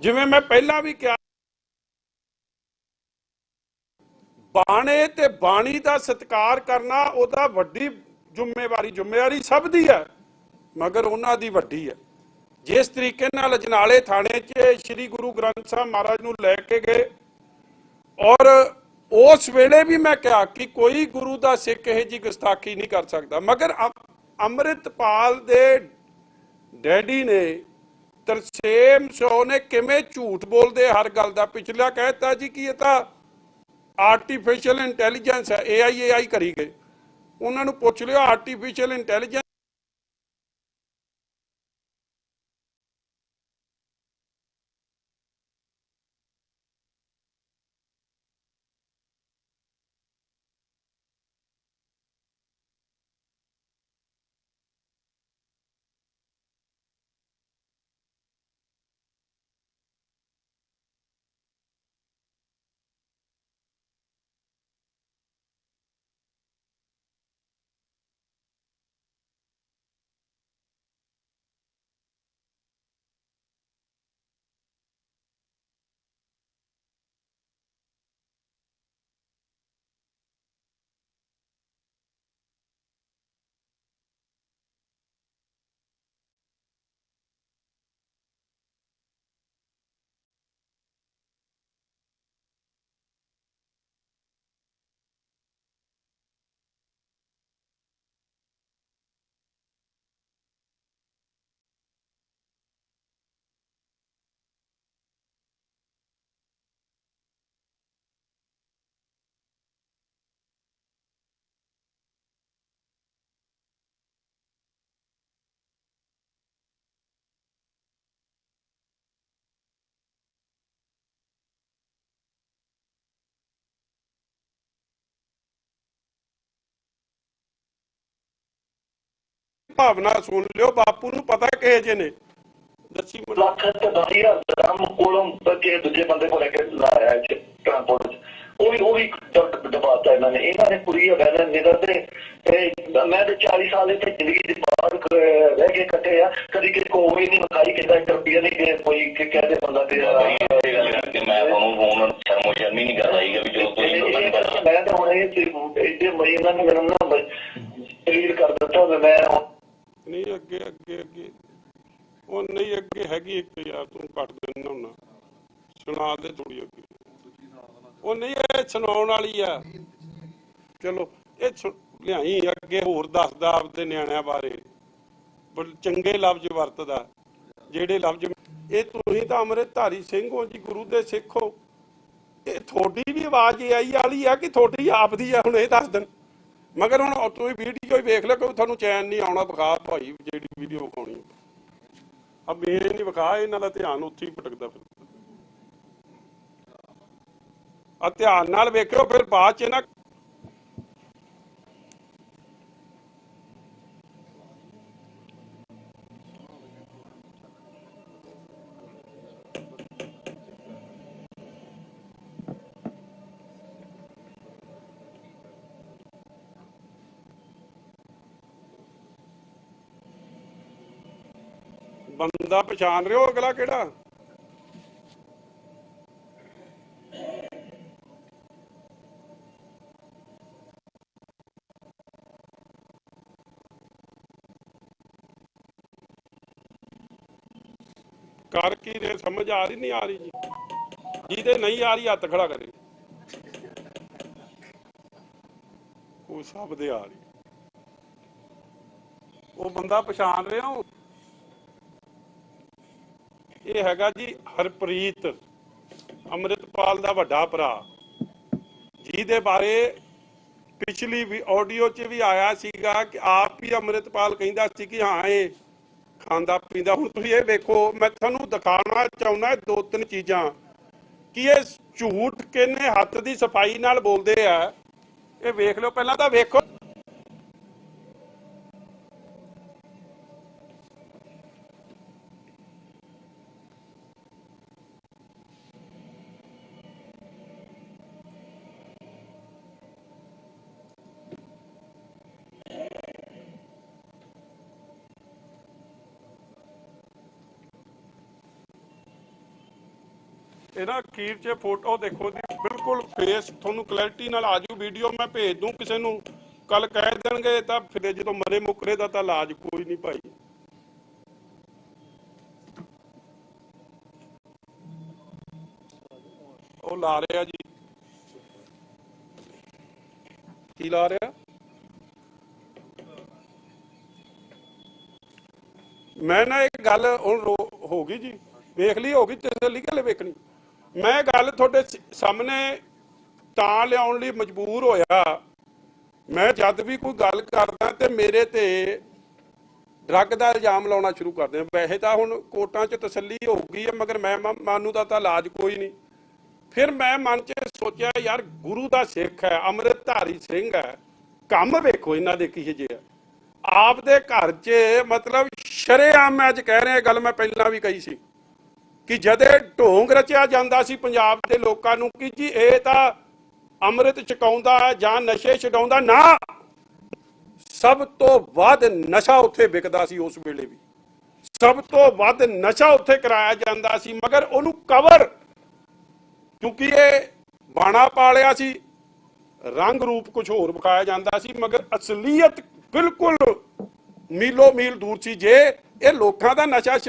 ਜਿਵੇਂ ਮੈਂ ਪਹਿਲਾਂ ਵੀ ਕਿਹਾ ਬਾਣੇ ਤੇ ਬਾਣੀ ਦਾ ਸਤਿਕਾਰ ਕਰਨਾ ਉਹਦਾ ਵੱਡੀ ਜ਼ਿੰਮੇਵਾਰੀ ਜ਼ਿੰਮੇਵਾਰੀ ਸਭ ਦੀ ਹੈ, ਮਗਰ ਉਹਨਾਂ ਦੀ ਵੱਡੀ ਹੈ। ਜਿਸ ਤਰੀਕੇ ਨਾਲ ਅਜਨਾਲੇ ਥਾਣੇ 'ਚ ਸ੍ਰੀ ਗੁਰੂ ਗ੍ਰੰਥ ਸਾਹਿਬ ਮਹਾਰਾਜ ਨੂੰ ਲੈ ਕੇ ਗਏ ਔਰ ਉਸ ਵੇਲੇ ਵੀ ਮੈਂ ਕਿਹਾ ਕਿ ਕੋਈ ਗੁਰੂ ਦਾ ਸਿੱਖ ਇਹ ਜੀ ਗੁਸਤਾਖੀ ਨਹੀਂ ਕਰ ਸਕਦਾ। ਮਗਰ ਅੰਮ੍ਰਿਤਪਾਲ ਦੇ ਡੈਡੀ ਨੇ ਤਰਸੇਮ ਸੋ ਨੇ ਕਿਵੇਂ ਝੂਠ ਬੋਲਦੇ ਹਰ ਗੱਲ ਦਾ? ਪਿਛਲਾ ਕਹਿਤਾ ਜੀ ਕਿ ਇਹ ਤਾਂ ਆਰਟੀਫੀਸ਼ੀਅਲ ਇੰਟੈਲੀਜੈਂਸ ਹੈ ਏਆਈ ਏਆਈ ਕਰੀ ਗਏ। ਉਹਨਾਂ ਨੂੰ ਪੁੱਛ ਲਿਓ ਆਰਟੀਫੀਸ਼ੀਅਲ ਇੰਟੈਲੀਜੈਂਸ ਭਾਵਨਾ ਸੁਣ ਲਿਓ ਬਾਪੂ ਨੂੰ ਪਤਾ ਕਿਹੇ ਜੇ ਨੇ। ਦੱਸੀ ਮੈਨੂੰ ਲੱਖ ਤੇ 10000 ਦਰਮ ਕੋਲੋਂ ਕੇ ਦੂਜੇ ਬੰਦੇ ਕੋਲ ਲੈ ਕੇ ਲਾਇਆ ਹੈ ਟ੍ਰਾਂਸਪੋਰਟ ਉਹ ਵੀ ਉਹ ਵੀ ਦਬਾਤਾ ਇਹਨਾਂ ਨੇ। ਇਹਨਾਂ ਨੇ ਪੂਰੀ ਅਗਰ ਨਿਗਰ ਤੇ ਮੈਂ ਤੇ 40 ਸਾਲ ਇੱਥੇ ਜ਼ਿੰਦਗੀ ਦੀ ਬਾਹਰ ਕ- ਰਹਿ ਕੇ ਕੱਟੇ ਆ। ਕਦੀ ਕਿਸੇ ਕੋ ਵੀ ਨਹੀਂ ਮਕਾਈ ਕਿਦਾ ਇੱਕ ਰੁਪਿਆ ਨਹੀਂ ਦੇ ਕੋਈ ਕਿ ਕਹਦੇ ਬੰਦਾ ਤੇ ਇਹ ਗੱਲ ਕਰਕੇ ਮੈਂ ਤੁਹਾਨੂੰ ਹੁਣ ਸ਼ਰਮੋ ਸ਼ਰਮੀ ਨਹੀਂ ਕਰਦਾ ਸੀਗਾ ਵੀ ਜਦੋਂ ਕਰਦਾ ਮੈਂ ਤਾਂ ਹੁਣ ਇਹ ਮਈ ਇਹਨਾਂ ਨੇ ਮੈਨੂੰ ਨਾ ਕਲੀਅਰ ਕਰ ਦਿੱਤਾ ਤੇ ਮੈਂ ਨਹੀਂ, ਅੱਗੇ ਅੱਗੇ ਅੱਗੇ। ਉਹ ਨਹੀਂ, ਅੱਗੇ ਹੈਗੀ ਇੱਕ ਯਾਰ ਤੂੰ ਕੱਟ ਦੇਣਾ ਹੁੰਨਾ ਸੁਣਾ ਦੇ ਥੋੜੀ ਅੱਗੇ। ਉਹ ਨਹੀਂ, ਇਹ ਸੁਣਾਉਣ ਵਾਲੀ ਆ। ਚਲੋ, ਇਹ ਲਿਆਈ, ਅੱਗੇ ਹੋਰ ਦੱਸਦਾ ਆਪਦੇ ਨਿਆਣਿਆਂ ਬਾਰੇ। ਬੜੇ ਚੰਗੇ ਲਫ਼ਜ਼ ਵਰਤਦਾ। ਜਿਹੜੇ ਲਫ਼ਜ਼ ਇਹ ਤੁਸੀਂ ਤਾਂ ਅੰਮ੍ਰਿਤਧਾਰੀ ਸਿੰਘ ਹੋ ਜੀ, ਗੁਰੂ ਦੇ ਸਿੱਖ ਹੋ। ਇਹ ਤੁਹਾਡੀ ਵੀ ਆਵਾਜ਼ ਆਈ ਵਾਲੀ ਆ ਕਿ ਤੁਹਾਡੀ ਆਪਦੀ ਆ, ਹੁਣ ਇਹ ਦੱਸ ਦੇਣ। ਮਗਰ ਹੁਣ ਤੁਸੀਂ ਵੀਡੀਓ ਹੀ ਵੇਖ ਲਿਓ ਕਿ ਤੁਹਾਨੂੰ ਚੈਨ ਨਹੀਂ ਆਉਣਾ, ਵਿਖਾ ਭਾਈ ਜਿਹੜੀ ਵੀਡੀਓ ਵਿਖਾਉਣੀ ਆ। ਮੇਰੇ ਨਹੀਂ ਵਿਖਾ, ਇਹਨਾਂ ਦਾ ਧਿਆਨ ਉੱਥੇ ਹੀ ਭਟਕਦਾ ਫਿਰ ਆ ਧਿਆਨ ਨਾਲ ਵੇਖਿਓ, ਫਿਰ ਬਾਅਦ ਚ ਨਾ ਬੰਦਾ ਪਛਾਣ ਰਹੇ ਹੋ ਅਗਲਾ ਕਿਹੜਾ? ਕਰ ਕੀ ਰੇ ਸਮਝ ਆ ਰਹੀ ਨਹੀਂ ਆ ਰਹੀ ਜੀ? ਜਿਹਦੇ ਨਹੀਂ ਆ ਰਹੀ, ਹੱਥ ਖੜਾ ਕਰੇ। ਉਹ ਸਭ ਦੇ ਆ ਰਹੀ। ਉਹ ਬੰਦਾ ਪਛਾਣ ਰਿਹਾ ਹੋ ਇਹ ਹੈਗਾ ਜੀ ਹਰਪ੍ਰੀਤ, ਅੰਮ੍ਰਿਤਪਾਲ ਦਾ ਵੱਡਾ ਭਰਾ। ਜਿਹਦੇ ਬਾਰੇ ਪਿਛਲੀ ਵੀ ਆਡੀਓ 'ਚ ਵੀ ਆਇਆ ਸੀਗਾ ਕਿ ਆਪ ਹੀ ਅੰਮ੍ਰਿਤਪਾਲ ਕਹਿੰਦਾ ਸੀ ਕਿ ਹਾਂ, ਇਹ ਖਾਂਦਾ ਪੀਂਦਾ। ਹੁਣ ਤੁਸੀਂ ਇਹ ਵੇਖੋ, ਮੈਂ ਤੁਹਾਨੂੰ ਦਿਖਾਉਣਾ ਚਾਹੁੰਦਾ ਦੋ ਤਿੰਨ ਚੀਜ਼ਾਂ। ਕਿ ਇਹ ਝੂਠ ਕਿੰਨੇ ਹੱਥ ਦੀ ਸਫ਼ਾਈ ਨਾਲ ਬੋਲਦੇ ਆ। ਇਹ ਵੇਖ ਲਿਓ, ਪਹਿਲਾਂ ਤਾਂ ਵੇਖੋ। ਇਹ ਨਾ ਅਖੀਰ 'ਚ ਫੋਟੋ ਦੇਖੋ ਦੀ ਬਿਲਕੁਲ ਫੇਸ ਤੁਹਾਨੂੰ ਕਲੈਰਿਟੀ ਨਾਲ ਆਜੂ ਵੀਡੀਓ ਮੈਂ ਭੇਜ ਦੂੰ ਕਿਸੇ ਨੂੰ। ਕੱਲ ਕਹਿ ਦੇਣਗੇ ਤਾਂ ਫਿਰ ਜਦੋਂ ਮਰੇ ਮੁਕਰੇ ਦਾ ਤਾਂ ਇਲਾਜ ਕੋਈ ਨਹੀਂ ਭਾਈ। ਉਹ ਲਾ ਰਿਹਾ ਜੀ। ਕੀ ਲਾ ਰਿਹਾ? ਮੈਂ ਨਾ ਇੱਕ ਗੱਲ ਹੁਣ ਹੋ ਗਈ ਜੀ। ਵੇਖ ਲਈ, ਹੋ ਗਈ ਤਸੱਲੀ ਗੱਲ ਵੇਖਣੀ? ਮੈਂ ਗੱਲ ਤੁਹਾਡੇ ਸਾਹਮਣੇ ਤਾਂ ਲਿਆਉਣ ਲਈ ਮਜਬੂਰ ਹੋਇਆ। ਮੈਂ ਜਦ ਵੀ ਕੋਈ ਗੱਲ ਕਰਦਾ ਤੇ ਮੇਰੇ ਤੇ ਡਰੱਗ ਦਾ ਇਲਜ਼ਾਮ ਲਾਉਣਾ ਸ਼ੁਰੂ ਕਰਦੇ ਵੈਸੇ ਤਾਂ ਹੁਣ ਕੋਰਟਾਂ 'ਚ ਤਸੱਲੀ ਹੋ ਗਈ ਹੈ, ਮਗਰ ਮੈਂ ਮ- ਮਾਨੂੰ ਦਾ ਤਾਂ ਇਲਾਜ ਕੋਈ ਨਹੀਂ। ਫਿਰ ਮੈਂ ਮਨ 'ਚ ਸੋਚਿਆ, ਯਾਰ ਗੁਰੂ ਦਾ ਸਿੱਖ ਹੈ, ਅੰਮ੍ਰਿਤਧਾਰੀ ਸਿੰਘ ਹੈ। ਕੰਮ ਵੇਖੋ ਇਹਨਾਂ ਦੇ ਕਿਹੋ ਜਿਹੇ ਆ। ਆਪ ਦੇ ਘਰ 'ਚ ਮਤਲਬ ਸ਼ਰੇਆਮ ਮੈਂ ਅੱਜ ਕਹਿ ਰਿਹਾ ਗੱਲ ਮੈਂ ਪਹਿਲਾਂ ਵੀ ਕਹੀ ਸੀ। ਕਿ ਜਦੇ ਢੋਂਗ ਰਚਿਆ ਜਾਂਦਾ ਸੀ ਪੰਜਾਬ ਦੇ ਲੋਕਾਂ ਨੂੰ, ਕਿ ਜੀ ਇਹ ਤਾਂ ਅੰਮ੍ਰਿਤ ਛਕਾਉਂਦਾ ਹੈ ਜਾਂ ਨਸ਼ੇ ਛਡਾਉਂਦਾ, ਨਾ! ਸਭ ਤੋਂ ਵੱਧ ਨਸ਼ਾ ਉੱਥੇ ਵਿਕਦਾ ਸੀ ਉਸ ਵੇਲੇ ਵੀ। ਸਭ ਤੋਂ ਵੱਧ ਨਸ਼ਾ ਉੱਥੇ ਕਰਾਇਆ ਜਾਂਦਾ ਸੀ, ਮਗਰ ਉਹਨੂੰ ਕਵਰ ਕਿਉਂਕਿ ਇਹ ਬਾਣਾ ਪਾਲਿਆ ਸੀ, ਰੰਗ ਰੂਪ ਕੁਝ ਹੋਰ ਵਿਖਾਇਆ ਜਾਂਦਾ ਸੀ, ਮਗਰ ਅਸਲੀਅਤ ਬਿਲਕੁਲ ਮੀਲੋ ਮੀਲ ਦੂਰ ਸੀ। ਜੇ ਇਹ ਲੋਕਾਂ ਦਾ ਨਸ਼ਾ